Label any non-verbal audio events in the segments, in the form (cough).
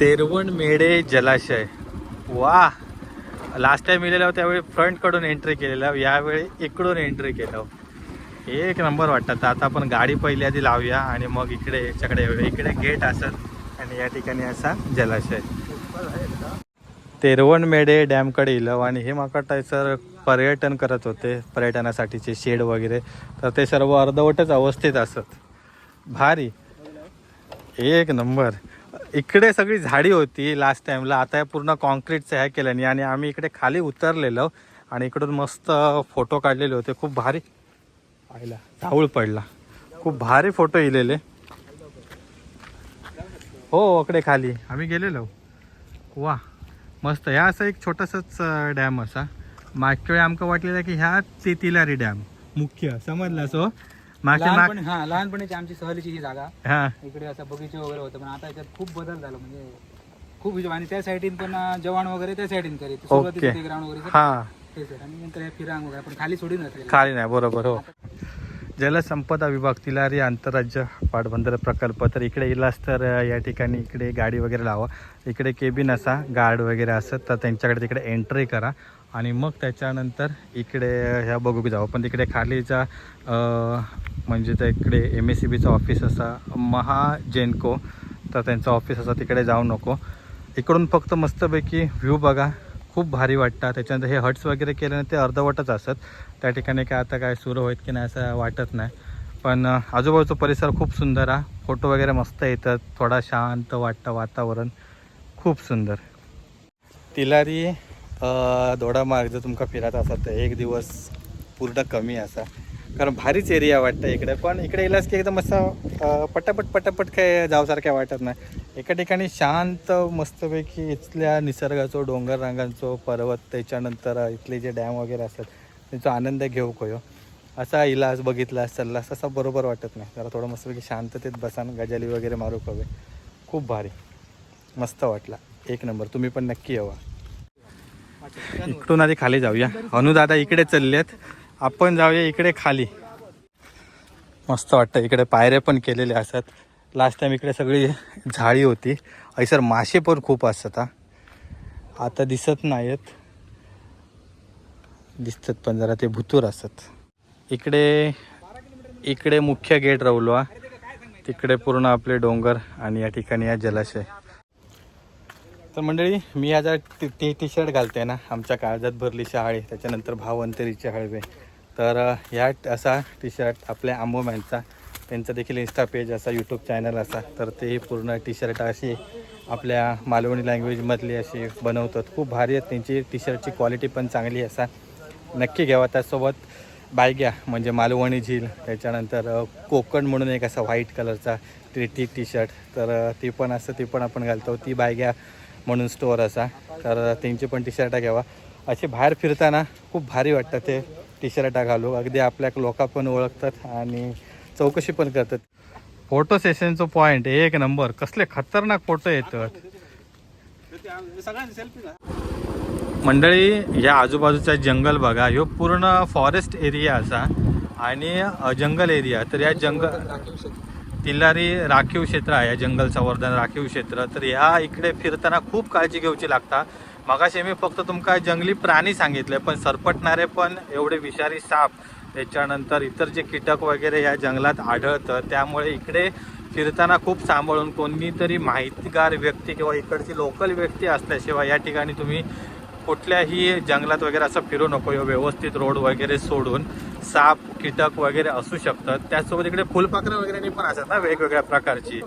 तेरवण मेढे जलाशय. वा. Last time गेलेलो त्यावेळी फ्रंटकडून एंट्री केलेलं यावेळी इकडून एंट्री केलं एक नंबर वाटतात तर आता आपण गाडी पहिली आधी लावूया आणि मग इकडे याच्याकडे येऊया. इकडे गेट असत आणि या ठिकाणी असा जलाशय. तेरवण मेढे डॅमकडे इलव आणि हे माका सर पर्यटन करत होते पर्यटनासाठीचे शेड वगैरे. तर ते सर्व अर्धवटच अवस्थेत असत. भारी. एक नंबर इकडे सगळी झाडी होती लास्ट टाईमला आता हे पूर्ण कॉन्क्रीटचं ह्या केल्याने आणि आम्ही इकडे खाली उतरलेलो आणि इकडून मस्त फोटो काढलेले होते. खूप भारी. पाहिला. धावूळ पडला. खूप भारी फोटो इलेले. हो इकडे खाली. आम्ही गेलेलो. वा. मस्त. ह्या असं एक छोटासाच डॅम असा. मागच्या वेळी आमकां वाटलेलं की ह्या तिलारी डॅम मुख्य. समजला सो हो? मागच्या माग लहानपणी हा लहानपणीची आमची सहलीची ही जागा. हा. इकडे असं बगीचे वगैरे होतं पण आता याच्यात खूप बदल झाला म्हणजे खूप हिशोब आणि त्या साईडीन पण जवान वगैरे त्या साईडीन करीत. ते ग्राउंड वगैरे हा. ते sir. आणि नंतर हे फिरांग वगैरे पण खाली सोडून जाते खाली नाही बरोबर हो. जलसंपदा विभाग तिलारी आंतरराज्य पाटबंधारे प्रकल्प. तर इकडे इलास तर या ठिकाणी इकडे गाडी वगैरे लावा. इकडे केबिन असा गार्ड वगैरे असत तर त्यांच्याकडे तिकडे एंट्री करा. आणि मग त्याच्यानंतर इकडे ह्या बघू जाऊ. पण तिकडे खालीचा म्हणजे त्या इकडे एम एस सी बीचं ऑफिस असा महाजेनको तर त्यांचं ऑफिस असा तिकडे जाऊ नको. इकडून फक्त मस्तपैकी व्ह्यू बघा. खूप भारी वाटतात त्याच्यानंतर हे हट्स वगैरे केल्याने ते अर्धवटच असत त्या ठिकाणी काय आता काय सुरू होईल की नाही असं वाटत नाही. पण आजूबाजूचा परिसर खूप सुंदर हा. फोटो वगैरे मस्त येतात. थोडा शांत वाटतं वातावरण. खूप सुंदर. तिलारी अं, दोडामार्ग जर तुमका फिरत असाल तर एक दिवस पूर्ण कमी असा. कारण भारीच एरिया वाटतं इकडे. पण इकडे येलास की एकदम असं पटापट पटापट काय जावसारख्या वाटत नाही. एका ठिकाणी शांत मस्तपैकी इथल्या निसर्गाचो डोंगर रांगांचो पर्वत त्याच्यानंतर इथले जे डॅम वगैरे असतात त्यांचा आनंद घेऊ कयो. असा इलाज बघितलास चाललास असा बरोबर वाटत नाही. जरा थोडं मस्तपैकी शांततेत बसान गजाली वगैरे मारू कवे. खूप भारी. मस्त वाटला. एक नंबर. तुम्ही पण नक्की यावा. इकडून आधी खाली जाऊया. अनुदादा इकडे चाललेत. आपण जाऊया इकडे खाली. मस्त वाटतं इकडे पायऱ्या पण केलेल्या असतात. लास्ट टाइम इकडे सगळी झाळी होती. ऐसर मासे पण खूप असतात आता दिसत नाहीत दिसतात पण जरा ते भुतूर असतात. इकडे इकडे मुख्य गेट राहुलो तिकडे पूर्ण आपले डोंगर आणि या ठिकाणी या जलाशय. तर मंडळी मी आज टी टी शर्ट घालते ना. आमच्या काळजात भरली शहाळी त्याच्यानंतर भावअंतरीचे हळवे. तर ह्या असा टी शर्ट आपल्या आंबोमॅनचा त्यांचा देखील इन्स्टा पेज असा यूट्यूब चॅनल असा. तर ते पूर्ण टी शर्ट अशी आपल्या मालवणी लँग्वेजमधली अशी बनवतात. खूप भारी आहेत. त्यांची टी शर्टची क्वालिटी पण चांगली असा. नक्की घ्यावा त्यासोबत. बायग्या म्हणजे मालवणी झील त्याच्यानंतर कोकण म्हणून एक असा व्हाईट कलरचा टी टी टी शर्ट तर ती पण असं ती पण आपण घालतो. ती बायग्या म्हणून स्टोअर असा. तर त्यांची पण टी शर्टा घ्यावा. असे बाहेर फिरताना खूप भारी वाटतं ते टी शर्टा घालू. अगदी आपल्या लोका पण ओळखतात आणि चौकशी पण करतात. फोटो सेशनचं पॉईंट एक नंबर कसले खतरनाक फोटो येतात. मंडळी या आजूबाजूचा जंगल बघा. ह्यो पूर्ण फॉरेस्ट एरिया असा. आणि जंगल एरिया तर या जंगल तिल्लारी राखीव क्षेत्र आहे जंगल संवर्धन राखीव क्षेत्र. तर ह्या इकडे फिरताना खूप काळजी घेऊची लागता. मगाशी मी फक्त तुमका जंगली प्राणी सांगितले पण सरपटणारे पण एवढे विषारी साप त्याच्यानंतर इतर जे कीटक वगैरे या जंगलात आढळतं त्यामुळे इकडे फिरताना खूप सांभाळून कोणीतरी माहितीगार व्यक्ती किंवा इकडची लोकल व्यक्ती असल्याशिवाय या ठिकाणी तुम्ही कुठल्याही जंगलात वगैरे असं फिरू नको ह्यो व्यवस्थित रोड वगैरे सोडून साप कीटक वगैरे असू शकतात. त्याचसोबत इकडे फुलपाखरं वगैरे पण असतात ना वेगवेगळ्या प्रकारची.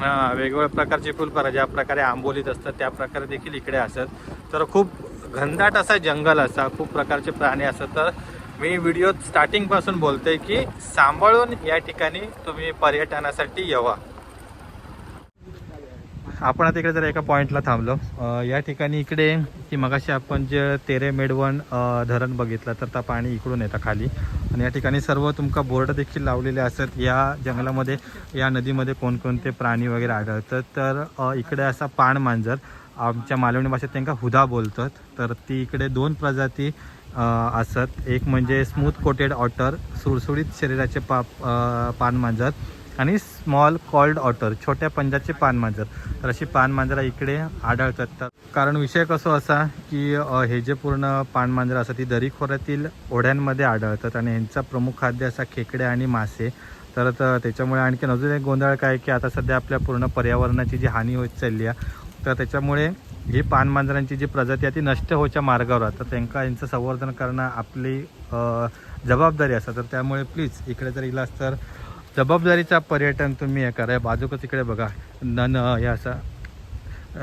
हां वेगवेगळ्या प्रकारची फुलपाखरं ज्या प्रकारे आंबोलीत असतात त्या प्रकारे देखील इकडे असतात. तर खूप घनदाट असा जंगल असा खूप प्रकारचे प्राणी असतात. तर मी व्हिडिओ स्टार्टिंगपासून बोलतोय की सांभाळून या ठिकाणी तुम्ही पर्यटनासाठी यावा. आपण आता इकडे जर एका पॉईंटला थांबलो. या ठिकाणी इकडे की मगाशी आपण जे तेरे मेडवण धरण बघितलं तर त्या पाणी इकडून येतं खाली. आणि या ठिकाणी सर्व तुमका बोर्ड देखील लावलेले असतात. या जंगलामध्ये या नदीमध्ये कोणकोणते प्राणी वगैरे आढळतात. तर इकडे असा पाण मांजर आमच्या मालवणी भाषेत त्यांना हुदा बोलतात. तर ती इकडे दोन प्रजाती असत. एक म्हणजे स्मूथ कोटेड ऑटर सुळसुळीत शरीराचे पा पान मांजर आणि स्मॉल कॉल्ड ऑटर छोट्या पंजाचे पानमांजर तर अशी पानमांजरा इकडे आढळतात. तर कारण विषय कसो असा की हे जे पूर्ण पानमांजरं असतात ती दरीखोऱ्यातील ओढ्यांमध्ये आढळतात आणि यांचा प्रमुख खाद्य असा खेकडे आणि मासे. तर त्याच्यामुळे आणखी अजून एक गोंधळ काय की आता सध्या आपल्या पूर्ण पर्यावरणाची जी हानी होत चालली आहे तर त्याच्यामुळे ही पानमांजरांची जी प्रजाती आहे ती नष्ट होच्या मार्गावर आता तर त्यांना यांचं संवर्धन करणं आपली जबाबदारी असतात तर त्यामुळे प्लीज इकडे जर इलाज तर जबाबदारीचा पर्यटन तुम्ही हे करा. बाजूकच तिकडे बघा. न न हे असा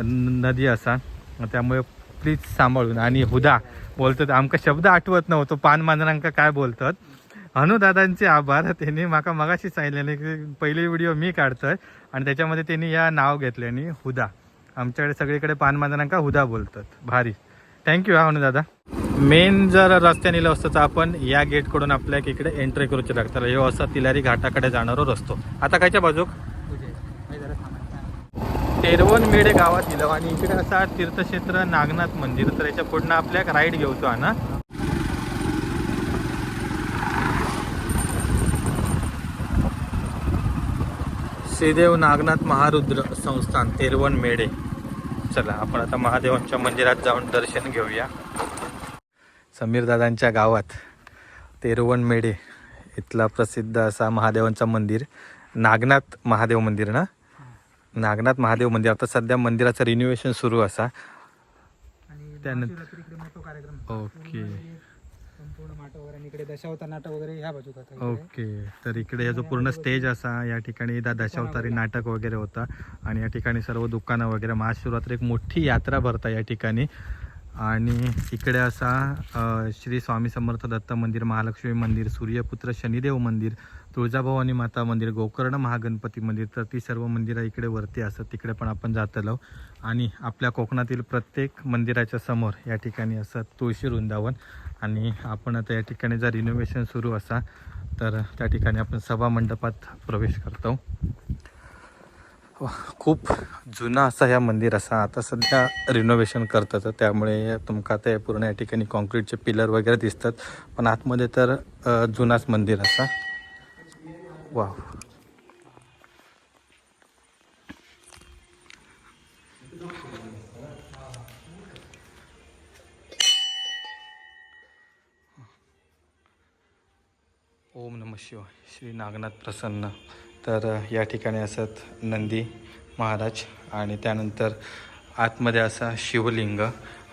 नदी असा. त्यामुळे प्लीज सांभाळून. आणि हुदा बोलतात आमका शब्द आठवत नव्हतो. पान मांजरांका काय बोलतात? अनुदादांचे आभार. त्यांनी माका मगाशी सांगितले की पहिली व्हिडिओ मी काढतोय. आणि त्याच्यामध्ये त्यांनी या नाव घेतले आणि हुदा. आमच्याकडे सगळीकडे पान मांजरांका हुदा बोलतात. भारी. थँक्यू हा अनुदादा मेन जर रस्त्या नेलं असतं तर आपण या गेटकडून आपल्या इकडे एंट्री करूचे लागतं हे असा तिलारी घाटाकडे जाणारा रस्तो. आता कायच्या बाजूक? तेरवण मेढे गावात गेलो आणि इकडे असा तीर्थक्षेत्र नागनाथ मंदिर. तर याच्या पुढनं आपल्या राईड घेऊतो हा ना. श्रीदेव नागनाथ महारुद्र संस्थान तेरवण मेढे. चला आपण आता महादेवांच्या मंदिरात जाऊन दर्शन घेऊया. समीर दादांच्या गावात तेरवण मेढे इथला प्रसिद्ध असा महादेवांचा मंदिर नागनाथ महादेव मंदिर ना? नागनाथ महादेव मंदिर. आता सध्या मंदिराचं रिन्युएशन सुरू असा. त्यानंतर-. ओके. ओके. तर इकडे जो पूर्ण स्टेज असा. या ठिकाणी दशावतारी नाटक वगैरे होता. आणि या ठिकाणी सर्व दुकानं वगैरे. महाशिवरात्री एक मोठी यात्रा भरता या ठिकाणी. आणि इकडे असा श्री स्वामी समर्थ दत्त मंदिर महालक्ष्मी मंदिर सूर्यपुत्र शनिदेव मंदिर तुळजाभवानी माता मंदिर गोकर्ण महागणपती मंदिर तर ती सर्व मंदिरं इकडे वरती असतात तिकडे पण आपण जातलो. आणि आपल्या कोकणातील प्रत्येक मंदिराच्या समोर या ठिकाणी असं तुळशी वृंदावन आणि आपण आता या ठिकाणी जर रिनोव्हेशन सुरू असा तर त्या ठिकाणी आपण सभा मंडपात प्रवेश करतो. खूप जुना असा ह्या मंदिर असा. आता सध्या रिनोव्हेशन करतात. त्यामुळे तुमका ते पूर्ण या ठिकाणी कॉन्क्रीटचे पिलर वगैरे दिसतात. पण आतमध्ये तर जुनाच मंदिर असा. वा ओम नम शिवाय. श्री नागनाथ प्रसन्न. तर या ठिकाणी असत नंदी महाराज आणि त्यानंतर आतमध्ये असा शिवलिंग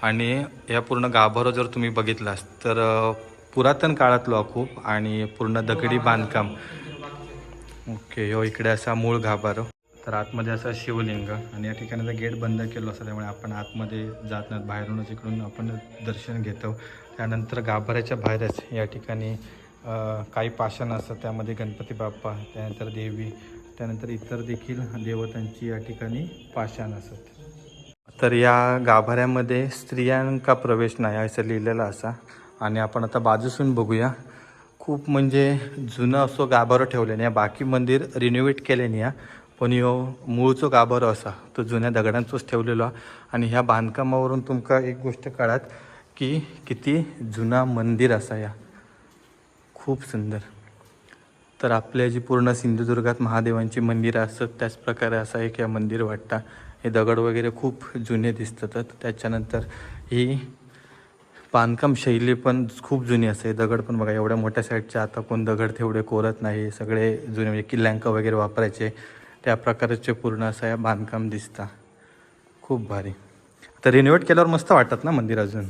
आणि या पूर्ण गाभारो जर तुम्ही बघितलास तर पुरातन काळातलो खूप आणि पूर्ण दगडी बांधकाम. ओके हो इकडे असा मूळ गाभारो. तर आतमध्ये असा शिवलिंग आणि या ठिकाणी गेट बंद केलं असं त्यामुळे आपण आतमध्ये जात नाही बाहेरूनच इकडून आपण दर्शन घेतो. त्यानंतर गाभाऱ्याच्या बाहेरच या ठिकाणी काही पाषाण असतात त्यामध्ये गणपती बाप्पा त्यानंतर देवी त्यानंतर इतर देखील देवतांची या ठिकाणी पाषाण असत तर या गाभाऱ्यामध्ये स्त्रियांका प्रवेश नाही असं लिहिलेलं असा. आणि आपण आता बाजूसून बघूया. खूप म्हणजे जुनं असो गाभारो ठेवलेलं या बाकी मंदिर रिनोव्हेट केले नाही पण ह्यो मूळचो गाभारो असा तो जुन्या दगडांचोच ठेवलेलो आणि ह्या बांधकामावरून तुमका एक गोष्ट कळात की किती जुना मंदिर असा या. खूप सुंदर. तर आपल्या जी पूर्ण सिंधुदुर्गात महादेवांची मंदिरं असतात त्याच प्रकारे असा एक या मंदिर वाटतं. हे दगड वगैरे खूप जुने दिसतात. त्याच्यानंतर ही बांधकाम शैली पण खूप जुनी असते. दगड पण बघा एवढ्या मोठ्या साईडच्या आता कोण दगड तेवढे कोरत नाही. सगळे जुने म्हणजे किल्ल्यांक वगैरे वापरायचे. त्या प्रकारचे पूर्ण असं या बांधकाम दिसता. खूप भारी. तर रिनोव्हेट केल्यावर मस्त वाटतात ना मंदिर अजून?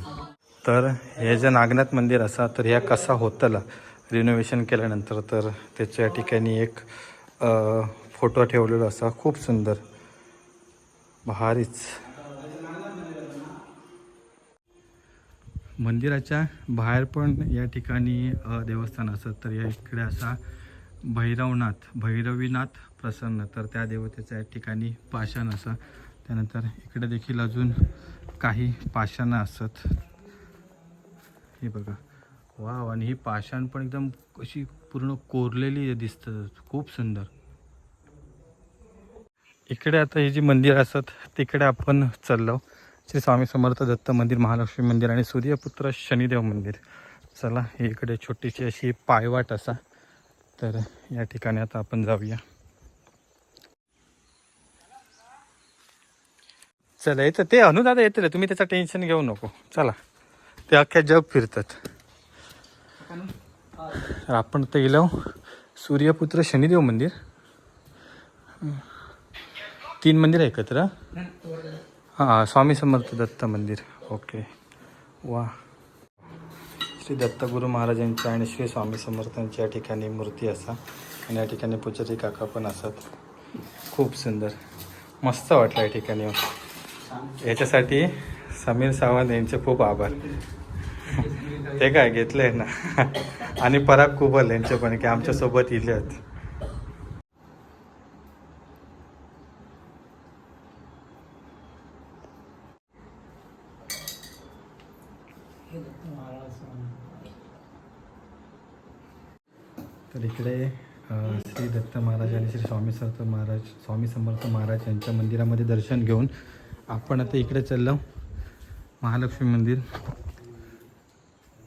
तर हे जे नागनाथ मंदिर असा तर ह्या कसा होतला? रिनोव्हेशन केल्यानंतर तर त्याच्या ठिकाणी एक फोटो ठेवलेला असा खूप सुंदर भारीच. मंदिराच्या बाहेर पण या ठिकाणी देवस्थान असत तर या इकडे असा भैरवनाथ भैरवीनाथ प्रसन्न. तर त्या देवतेच्या या ठिकाणी पाषाण असं. त्यानंतर इकडे देखील अजून काही पाषाणं असत. हे बघा. वा आणि हे पाषाण पण एकदम अशी पूर्ण कोरलेली दिसतं. खूप सुंदर. इकडे आता हे जे मंदिर असत तिकडे आपण चाललो. श्री स्वामी समर्थ दत्त मंदिर महालक्ष्मी मंदिर आणि सूर्यपुत्र शनिदेव मंदिर. चला इकडे छोटीशी अशी पायवाट असा. तर या ठिकाणी आता आपण जाऊया. चला येतं ते अनुदादा दादा तुम्ही त्याचं टेन्शन घेऊ नको. चला ते अख्ख्या जग फिरतात. तर आपण तर गेलो सूर्यपुत्र शनिदेव मंदिर. तीन मंदिर आहे एकत्र हां? स्वामी समर्थ दत्त मंदिर. ओके. वा. श्री दत्तगुरू महाराजांच्या आणि श्री स्वामी समर्थांची या ठिकाणी मूर्ती असा आणि या ठिकाणी पुजारी काका पण असत. खूप सुंदर. मस्त वाटलं या ठिकाणी. याच्यासाठी समीर सावंत यांचे खूप आभार. ते काय घेतलंय ना. आणि पराग कुबल यांचे पण की आमच्यासोबत इले आहेत. तर इकडे श्री दत्त महाराज आणि श्री स्वामी समर्थ महाराज स्वामी समर्थ महाराज यांच्या मंदिरामध्ये दर्शन घेऊन आपण आता इकडे चाललो. महालक्ष्मी मंदिर.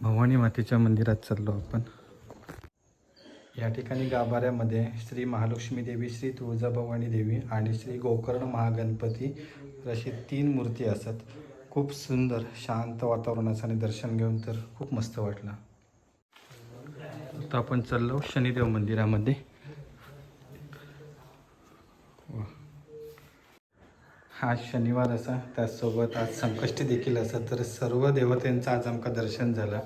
भवानी मातेच्या मंदिरात चाललो आपण. या ठिकाणी गाभाऱ्यामध्ये श्री महालक्ष्मी देवी श्री तुळजाभवानी देवी आणि श्री गोकर्ण महागणपती अशी तीन मूर्ती असतात. खूप सुंदर शांत वातावरणाचं आणि दर्शन घेऊन तर खूप मस्त वाटलं. आता आपण चाललो शनिदेव मंदिरामध्ये. आज शनिवार असा. त्याचसोबत आज संकष्टी देखील असा. तर सर्व देवतेंचं आज आमका दर्शन झालं.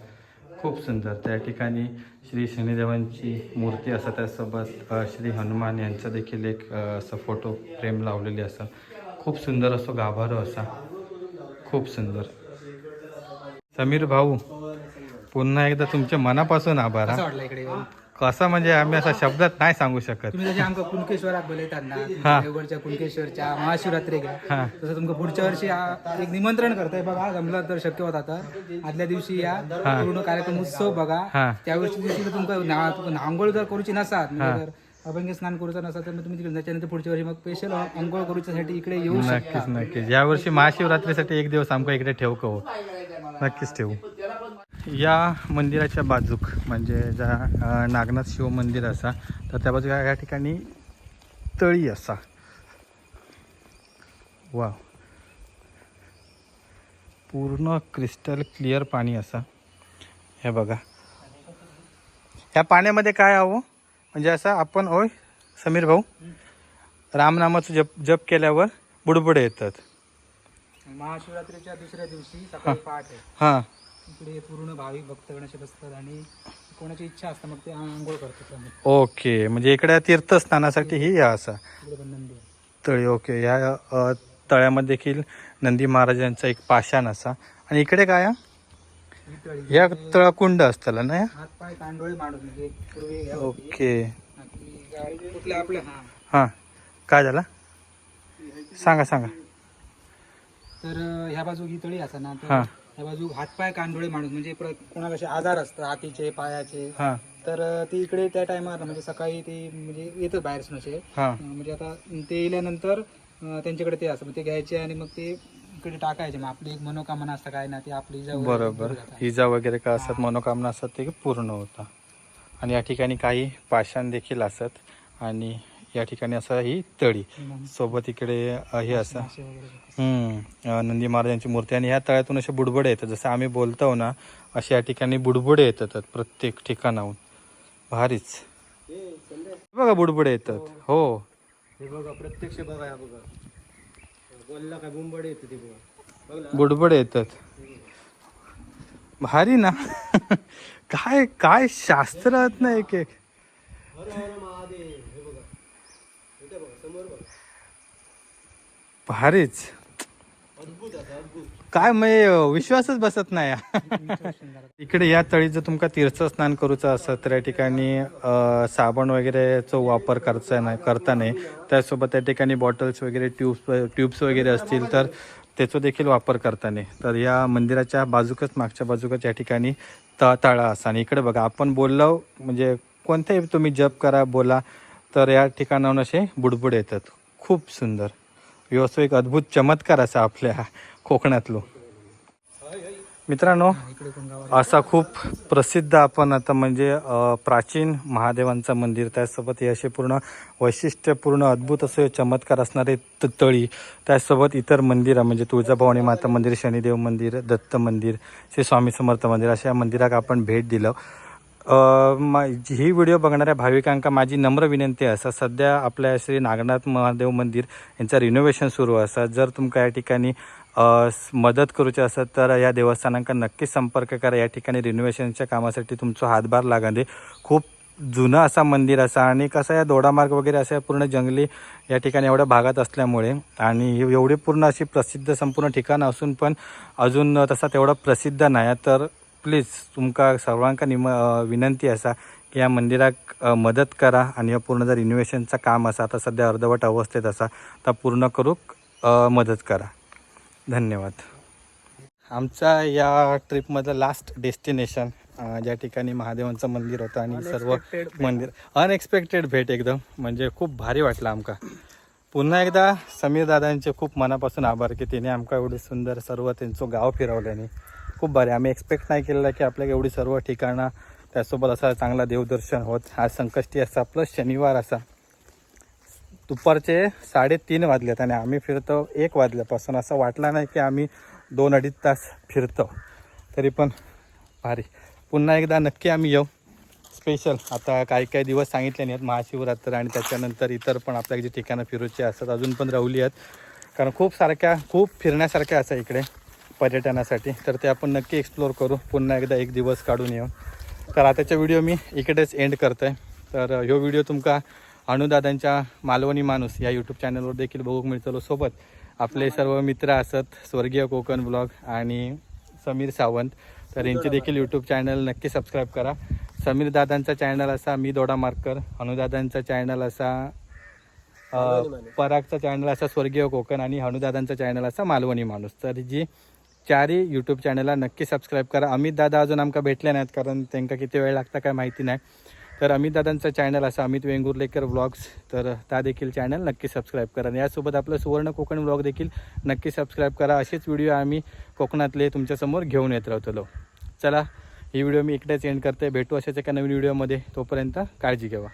खूप सुंदर. त्या ठिकाणी श्री शनिदेवांची मूर्ती असा. त्यासोबत श्री हनुमान यांचा देखील एक असं फोटो फ्रेम लावलेली असा. खूप सुंदर असो गाभारो असा. खूप सुंदर. समीर भाऊ पुन्हा एकदा तुमच्या मनापासून आभार कसा म्हणजे आम्ही असा शब्दात नाही सांगू शकत. तुम्ही जसे आमका कुणकेश्वरात बोलयतात देवगडच्या कुणकेश्वरच्या महाशिवरात्रीक हा. आहे तसं तुमका पुढच्या वर्षी आ- एक निमंत्रण करताय बघा जमलं तर शक्य होत आता. आदल्या दिवशी या पूर्ण कार्यक्रम उत्सव बघा. हा. त्या वर्षी दिवशी तुमका ना- तुमका आंघोळ जर करूची नसात म्हणजे जर अभंग स्नान करूचा नसात तर मग तुम्ही तिकडे त्याच्यानंतर पुढच्या वर्षी मग स्पेशल आंघोळ करूच्यासाठी इकडे येऊ शकता. नक्कीच. नक्कीच यावर्षी महाशिवरात्रीसाठी एक दिवस आमका इकडे ठेवू का हो? नक्कीच ठेवू. या मंदिराच्या बाजूक म्हणजे ज्या नागनाथ शिव मंदिर असा तर त्या बाजूक या ठिकाणी तळी असा. वा पूर्ण क्रिस्टल क्लिअर पाणी असा. हे बघा. ह्या पाण्यामध्ये काय हवं? म्हणजे असं आपण होय समीर भाऊ रामनामाचं जप जप केल्यावर बुडबुडे येतात. महाशिवरात्रीच्या दुसऱ्या दिवशी सकाळी पहाट. आहे हां. इकडे पूर्ण भाविक भक्तगण असे बसतात आणि कोणाची इच्छा असते मग ते आंघोळ करतात. ओके म्हणजे इकडे तीर्थस्नानासाठी ही या असा इकडे पण नंदी आहे. तळी ओके या अ, तळ्यामध्ये देखील नंदी महाराजांचा एक पाषाण असा आणि इकडे काय हा? ही तळी. या तळकुंड असताला ना या? हात पाय कांडोळे मांडून म्हणजे पूर्वी होती. ओके गाडी आपले हा हां काय झालं सांगा सांगा तर अं, ह्या बाजू ही तळी असा ना तर हा. ह्या बाजू हातपाय कांडोळे माणूस म्हणजे प्र- कोणाला असे आजार असतात हातीचे पायाचे हां. तर अं, ते इकडे त्या टायमाला म्हणजे सकाळी ते म्हणजे येतं बाहेर असे हां. म्हणजे आता ते येल्यानंतर अं, त्यांच्याकडे ते असं मग ते घ्यायचे आणि मग ते इकडे टाकायचे. मग आपली एक मनोकामना असतं काय ना ते आपली वगैरे बरोबर. जातात. इजा वगैरे काय असतात मनोकामना असतात ते पूर्ण होता आणि या ठिकाणी काही पाषाण देखील असत आणि या ठिकाणी असं ही तळी. सोबत इकडे हे असं. हम्म, नंदी महाराजांची मूर्ती. आणि ह्या तळ्यातून असे बुडबुडे येतात. जसं आम्ही बोलतो ना असे या ठिकाणी बुडबुडे येतात प्रत्येक ठिकाणाहून. भारीच. बघा बुडबुडे येतात. हो. हे. बघा प्रत्यक्ष बघा या बघा. बोलला काय बुंबड येते ते बघा. बुडबुडे येतात. भारी ना. (laughs) काय काय शास्त्रात ना एक. एक भारीच. काय म्हणजे विश्वासच बसत नाही. इकडे या तळी जर तुमका तीर्थस्नान करूचं असत तर या ठिकाणी अ, साबण वगैरेचा वापर करता नाही करता नाही. त्यासोबत त्या ठिकाणी बॉटल्स वगैरे ट्यूब्स ट्यूब्स वगैरे असतील तर त्याचा देखील वापर करता नाही. तर या मंदिराच्या बाजूकच मागच्या बाजूकच या ठिकाणी त तळा असा. आणि इकडे बघा आपण बोललो म्हणजे कोणताही तुम्ही जप करा बोला तर या ठिकाणाहून असे बुडबुड येतात. खूप सुंदर. व्यवस्थित एक अद्भुत चमत्कार असा आपल्या कोकणातलो. मित्रांनो असा खूप प्रसिद्ध आपण आता म्हणजे प्राचीन महादेवांचं मंदिर त्यासोबत हे असे पूर्ण वैशिष्ट्यपूर्ण अद्भुत असे चमत्कार असणारे त- तळी त्यासोबत इतर मंदिरं म्हणजे तुळजाभवानी माता मंदिर शनिदेव मंदिर दत्त मंदिर श्री स्वामी समर्थ मंदिर अशा मंदिराक आपण भेट दिलं. मा ही व्हिडिओ बघणाऱ्या भाविकांका माझी नम्र विनंती असा सध्या आपल्या श्री नागनाथ महादेव मंदिर यांचं रिनोव्हेशन सुरू असा जर तुमका या ठिकाणी मदत करूची असत तर या देवस्थानांका नक्की संपर्क करा. या ठिकाणी रिनोव्हेशनच्या कामासाठी तुमचा हातभार लागंदे. खूप जुनं असा मंदिर असा आणि कसं या दोडामार्ग वगैरे असं पूर्ण जंगली या ठिकाणी एवढ्या भागात असल्यामुळे आणि एवढी पूर्ण अशी प्रसिद्ध संपूर्ण ठिकाण असून पण अजून तसा तेवढा प्रसिद्ध नाही. तर प्लीज तुमका सर्वांका निम विनंती असा की या मंदिराक मदत करा आणि या पूर्ण जर रिनोव्हेशनचं काम असा आता सध्या अर्धवट अवस्थेत असा तर पूर्ण करूक मदत करा. धन्यवाद. आमचा या ट्रिपमधलं लास्ट डेस्टिनेशन ज्या ठिकाणी महादेवांचं मंदिर होतं आणि सर्व. मंदिर अनएक्सपेक्टेड भेट एकदम म्हणजे खूप भारी वाटलं आमका. पुन्हा एकदा समीर दादांचे खूप मनापासून आभार की तिने आमका एवढी सुंदर सर्व त्यांचं गाव फिरवल्याने. खूप भारी. आम्ही एक्सपेक्ट नाही केलेलं की आपल्याला एवढी सर्व ठिकाणं त्यासोबत असा चांगला देवदर्शन होत. आज संकष्टी असा प्लस शनिवार असा. दुपारचे साडेतीन वाजलेत आणि आम्ही फिरतो एक वाजल्यापासून. असं वाटलं नाही की आम्ही दोन अडीच तास फिरतो. तरी पण भारी. पुन्हा एकदा नक्की आम्ही येऊ. स्पेशल आता काही काही दिवस सांगितले नाही आहेत महाशिवरात्र आणि त्याच्यानंतर इतर पण आपल्या जे ठिकाणं फिरूचे असतात अजून पण राहुली आहेत. कारण खूप सारख्या खूप फिरण्यासारख्या असं इकडे. पर्यटनासाठी तर ते आपण नक्की एक्सप्लोअर करू. पुन्हा एकदा एक दिवस काढून येऊ तर आताचा व्हिडिओ मी इकडेच एंड करतो आहे तर ह्यो व्हिडिओ तुमका अनुदादांच्या मालवणी माणूस या यूट्यूब चॅनलवर देखील बघूक मिळतलो सोबत. आपले सर्व मित्र असत स्वर्गीय कोकण ब्लॉग आणि समीर सावंत. तर यांचे देखील यूट्यूब चॅनल नक्की सबस्क्राईब करा. समीर दादांचा चॅनल असा मी दोडा मार्कर. अनुदादांचा चॅनल असा परागचा चॅनल असा स्वर्गीय कोकण आणि हनुदादांचा चॅनल असा मालवणी माणूस. तर जी चारही यूट्यूब चॅनलला नक्की सबस्क्राईब करा. अमित दादा अजून आमका भेटले नाहीत कारण त्यांना किती वेळ लागता काय माहिती नाही. तर अमित दादांचं चॅनल असं अमित वेंगुर्लेकर व्लॉग्स तर त्या देखील चॅनल नक्की सबस्क्राईब करा. आणि यासोबत आपलं सुवर्ण कोकण व्लॉग देखील नक्की सबस्क्राईब करा. असेच व्हिडिओ आम्ही कोकणातले तुमच्यासमोर घेऊन येत राहतो चला ही व्हिडिओ मी इकडेच एंड करते. भेटू अशाच एका नवीन व्हिडिओमध्ये तोपर्यंत काळजी घ्यावा